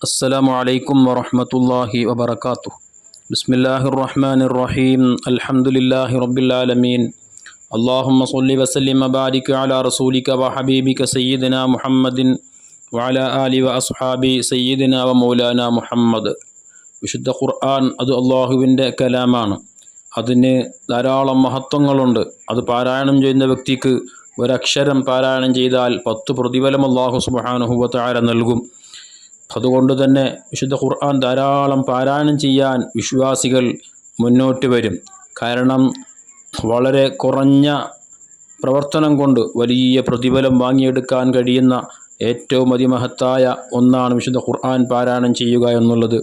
السلام عليكم ورحمة الله وبركاته بسم الله الرحمن الرحيم الحمد لله رب العالمين اللهم صل وسلم وبارك على رسولك وحبيبك سيدنا محمد وعلى آل وأصحاب سيدنا ومولانا محمد വിശുദ്ധ ഖുർആൻ അത് അള്ളാഹുവിൻ്റെ കലാമാണ് അതിന് ധാരാളം മഹത്വങ്ങളുണ്ട് അത് പാരായണം ചെയ്യുന്ന വ്യക്തിക്ക് ഒരക്ഷരം പാരായണം ചെയ്താൽ പത്ത് പ്രതിഫലം അള്ളാഹു സുബാനുഹുവത്താര നൽകും അതുകൊണ്ട് തന്നെ വിശുദ്ധ ഖുർആൻ ധാരാളം പാരായണം ചെയ്യാൻ വിശ്വാസികൾ മുന്നോട്ട് വരും. കാരണം വളരെ കുറഞ്ഞ പ്രവർത്തനം കൊണ്ട് വലിയ പ്രതിഫലം വാങ്ങിയെടുക്കാൻ കഴിയുന്ന ഏറ്റവും അതിമഹത്തായ ഒന്നാണ് വിശുദ്ധ ഖുർആൻ പാരായണം ചെയ്യുക എന്നുള്ളത്.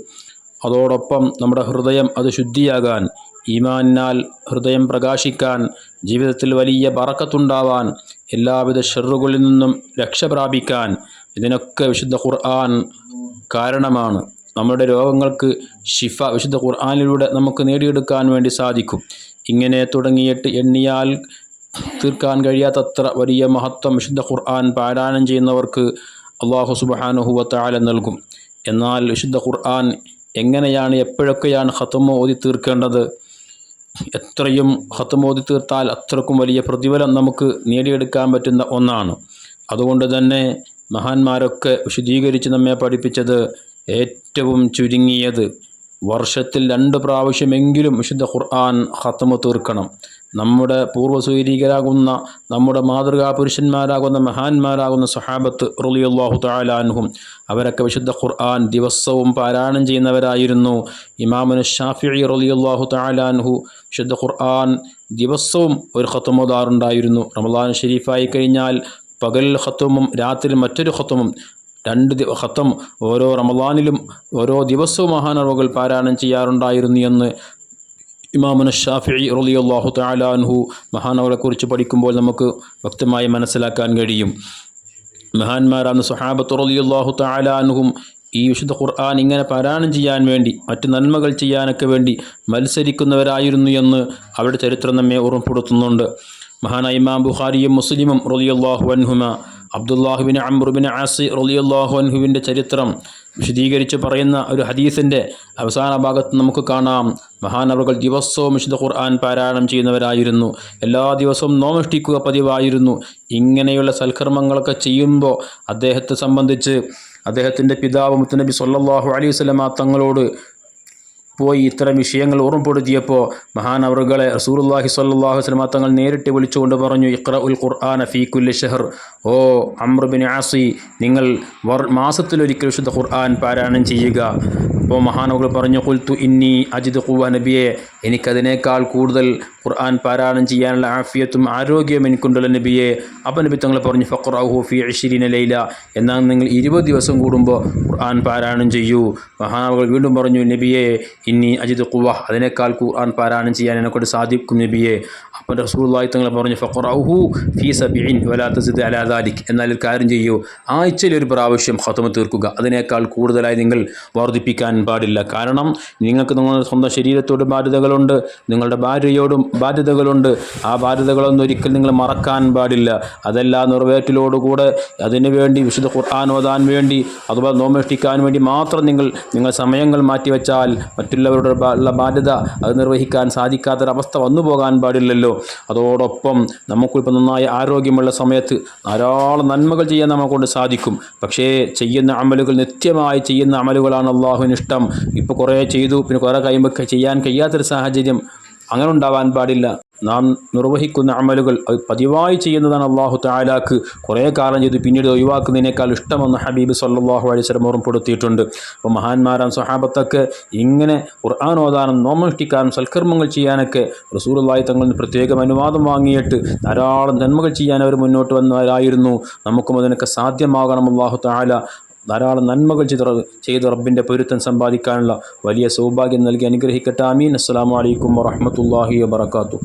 അതോടൊപ്പം നമ്മുടെ ഹൃദയം അത് ശുദ്ധിയാകാൻ ഈമാനാൽ ഹൃദയം പ്രകാശിക്കാൻ ജീവിതത്തിൽ വലിയ ബറക്കത്തുണ്ടാവാൻ എല്ലാവിധ ഷെറുകളിൽ നിന്നും രക്ഷ പ്രാപിക്കാൻ ഇതിനൊക്കെ വിശുദ്ധ ഖുർആൻ കാരണമാണ്. നമ്മുടെ രോഗങ്ങൾക്ക് ഷിഫ വിശുദ്ധ ഖുർആാനിലൂടെ നമുക്ക് നേടിയെടുക്കാൻ വേണ്ടി സാധിക്കും. ഇങ്ങനെ തുടങ്ങിയിട്ട് എണ്ണിയാൽ തീർക്കാൻ കഴിയാത്തത്ര വലിയ മഹത്വം വിശുദ്ധ ഖുർആൻ പാരായണം ചെയ്യുന്നവർക്ക് അള്ളാഹു സുബാനുഹുവത്താല നൽകും. എന്നാൽ വിശുദ്ധ ഖുർആൻ എങ്ങനെയാണ് എപ്പോഴൊക്കെയാണ് ഖത്തമ ഓതി തീർക്കേണ്ടത്? എത്രയും ഖത്തമ ഓതി തീർത്താൽ അത്രക്കും വലിയ പ്രതിഫലം നമുക്ക് നേടിയെടുക്കാൻ പറ്റുന്ന ഒന്നാണ്. അതുകൊണ്ട് തന്നെ മഹാന്മാരൊക്കെ വിശദീകരിച്ച് നമ്മെ പഠിപ്പിച്ചത് ഏറ്റവും ചുരുങ്ങിയത്. വർഷത്തിൽ രണ്ട് പ്രാവശ്യമെങ്കിലും വിശുദ്ധ ഖുർആൻ ഖത്തമ തീർക്കണം. നമ്മുടെ പൂർവസൂരികരാകുന്ന നമ്മുടെ മാതൃകാ പുരുഷന്മാരാകുന്ന മഹാന്മാരാകുന്ന സഹാബത്ത് റുലിയുള്ളാഹു താലാൻഹും അവരൊക്കെ വിശുദ്ധ ഖുർആൻ ദിവസവും പാരായണം ചെയ്യുന്നവരായിരുന്നു. ഇമാമുന് ഷാഫി റുലിയുള്ളാഹു താലാൻഹു വിശുദ്ധ ഖുർആൻ ദിവസവും ഒരു ഹത്തമോദാറുണ്ടായിരുന്നു റമദാൻ ഷെരീഫായി കഴിഞ്ഞാൽ പകൽ ഹത്തുമും രാത്രി മറ്റൊരു ഹത്തുമും രണ്ട് ഹത്തം ഓരോ റമദാനിലും ഓരോ ദിവസവും മഹാനർവകൾ പാരായണം ചെയ്യാറുണ്ടായിരുന്നു എന്ന് ഇമാമുന ഷാഫി റലിയല്ലാഹു താലാൻഹു മഹാനവളെക്കുറിച്ച് പഠിക്കുമ്പോൾ നമുക്ക് വ്യക്തമായി മനസ്സിലാക്കാൻ കഴിയും. മഹാന്മാരാണ് സുഹാബത്ത് റലിയല്ലാഹു താലാൻഹും ഈ വിശുദ്ധ ഖുർആൻ ഇങ്ങനെ പാരായണം ചെയ്യാൻ വേണ്ടി മറ്റ് നന്മകൾ ചെയ്യാനൊക്കെ വേണ്ടി മത്സരിക്കുന്നവരായിരുന്നു എന്ന് അവരുടെ ചരിത്രം നമ്മെ ഓർമ്മപ്പെടുത്തുന്നുണ്ട്. മഹാനായ ഇമാം ബുഖാരിയും മുസ്ലിമും റലിയല്ലാഹു അൻഹുമ അബ്ദുല്ലാഹുബിൻ അമ്രുബിൻ ആസി റലിയല്ലാഹു അൻഹുവിന്റെ ചരിത്രം വിശദീകരിച്ച് പറയുന്ന ഒരു ഹദീസിന്റെ അവസാന ഭാഗത്ത് നമുക്ക് കാണാം. മഹാനവറുകൾ ദിവസവും വിശുദ്ധ ഖുർആൻ പാരായണം ചെയ്യുന്നവരായിരുന്നു. എല്ലാ ദിവസവും നോമഷ്ടിക്കുക പതിവായിരുന്നു. ഇങ്ങനെയുള്ള സൽക്കർമ്മങ്ങളൊക്കെ ചെയ്യുമ്പോൾ അദ്ദേഹത്തെ സംബന്ധിച്ച് അദ്ദേഹത്തിന്റെ പിതാവ് മുത്തനബി സല്ലാഹു അലൈഹി സ്വലമ തങ്ങളോട് പോയി ഇത്തരം വിഷയങ്ങൾ ഓർമ്മപ്പെടുത്തിയപ്പോൾ മഹാനവറുകളെ റസൂർല്ലാഹി സ്വല്ലല്ലാഹു വസ്ലമ തങ്ങൾ നേരിട്ട് വിളിച്ചുകൊണ്ട് പറഞ്ഞു ഇഖ്ര ഉൽ ഖുർആൻ ഫീ ഷെഹർ ഓ അമ്രുബിൻ ആസി നിങ്ങൾ വർ മാസത്തിലൊരിക്കൽ വിശുദ്ധ ഖുർആൻ പാരായണം ചെയ്യുക. അപ്പോൾ മഹാനവുകൾ പറഞ്ഞു കുൽത്തു ഇന്നി അജിദ് ഖുവ നബിയെ എനിക്കതിനേക്കാൾ കൂടുതൽ ഖുർആൻ പാരായണം ചെയ്യാനുള്ള ആഫിയത്തും ആരോഗ്യവും എനിക്കുണ്ടല്ലോ നബിയെ. അപ്പം നബി തങ്ങൾ പറഞ്ഞു ഫക്കർ ഔഹൂഫി അഷിരീന ലൈല. എന്നാൽ നിങ്ങൾ ഇരുപത് ദിവസം കൂടുമ്പോൾ ഖുർആൻ പാരായണം ചെയ്യൂ. മഹാനവകൾ വീണ്ടും പറഞ്ഞു നബിയെ ഇനി അജിത് കുവ അതിനേക്കാൾ ഖുർആൻ പാരായണം ചെയ്യാൻ എന്നെക്കൊണ്ട് സാധിക്കും നബിയെ. അപ്പം റസൂള്ളി തങ്ങൾ പറഞ്ഞു ഫക്കർ ഫീ ഫി വലാ വലാത്ത സിദ് ദാലിക്. എന്നാൽ ഒരു കാര്യം ചെയ്യൂ ആഴ്ചയിൽ ഒരു പ്രാവശ്യം ഖത്തമ തീർക്കുക. അതിനേക്കാൾ കൂടുതലായി നിങ്ങൾ വർദ്ധിപ്പിക്കാൻ പാടില്ല. കാരണം നിങ്ങൾക്ക് നിങ്ങളുടെ സ്വന്തം ശരീരത്തോട് ബാധ്യതകളുണ്ട്. നിങ്ങളുടെ ഭാര്യയോടും ബാധ്യതകളുണ്ട്. ആ ബാധ്യതകളൊന്നും ഒരിക്കൽ നിങ്ങൾ മറക്കാൻ പാടില്ല. അതെല്ലാം നിറവേറ്റലോടുകൂടെ അതിനു വേണ്ടി വിശുദ്ധ ഖുർആൻ ഓതാൻ വേണ്ടി അഥവാ നോമേഷ്ടിക്കാൻ വേണ്ടി മാത്രം നിങ്ങൾ നിങ്ങൾ സമയങ്ങൾ മാറ്റിവെച്ചാൽ മറ്റുള്ളവരുടെ ഉള്ള ബാധ്യത അത് നിർവഹിക്കാൻ സാധിക്കാത്തൊരവസ്ഥ വന്നു പോകാൻ പാടില്ലല്ലോ. അതോടൊപ്പം നമുക്കിപ്പോൾ നന്നായി ആരോഗ്യമുള്ള സമയത്ത് ധാരാളം നന്മകൾ ചെയ്യാൻ കൊണ്ട് സാധിക്കും. പക്ഷേ ചെയ്യുന്ന അമലുകൾ നിത്യമായി ചെയ്യുന്ന അമലുകളാണ് അള്ളാഹുവിന് ഇഷ്ടം ഇപ്പോൾ കുറേ ചെയ്തു പിന്നെ കുറേ കഴിയുമ്പോൾ ചെയ്യാൻ കഴിയാത്തൊരു സാഹചര്യം അങ്ങനെ ഉണ്ടാവാൻ പാടില്ല. നാം നിർവഹിക്കുന്ന അമലുകൾ അത് പതിവായി ചെയ്യുന്നതാണ് അള്ളാഹു താലാക്ക് കുറേ കാലം ചെയ്ത് പിന്നീട് ഒഴിവാക്കുന്നതിനേക്കാൾ ഇഷ്ടമെന്ന് ഹബീബ് സല്ലാഹു അലൈസ്ലം ഓർമ്മപ്പെടുത്തിയിട്ടുണ്ട്. അപ്പോൾ മഹാന്മാരാം സഹാബത്തൊക്കെ ഇങ്ങനെ ഖുർആൻ ഓതാനും നോമഷ്ടിക്കാനും സൽക്കർമ്മങ്ങൾ ചെയ്യാനൊക്കെ റസൂറുള്ളായി തങ്ങളിൽ നിന്ന് പ്രത്യേകം അനുവാദം വാങ്ങിയിട്ട് ധാരാളം നന്മകൾ ചെയ്യാൻ അവർ മുന്നോട്ട് വന്നവരായിരുന്നു. നമുക്കും അതിനൊക്കെ സാധ്യമാകണം അള്ളാഹു താല ധാരാളം നന്മകൾ ചെയ്ത് ചെയ്ത് റബ്ബിന്റെ പൊരുത്തം സമ്പാദിക്കാനുള്ള വലിയ സൗഭാഗ്യം നൽകി അനുഗ്രഹിക്കട്ടെ. അമീൻ അസ്സാം വലൈക്കും വറഹമത്തല്ലാഹി വാത്തു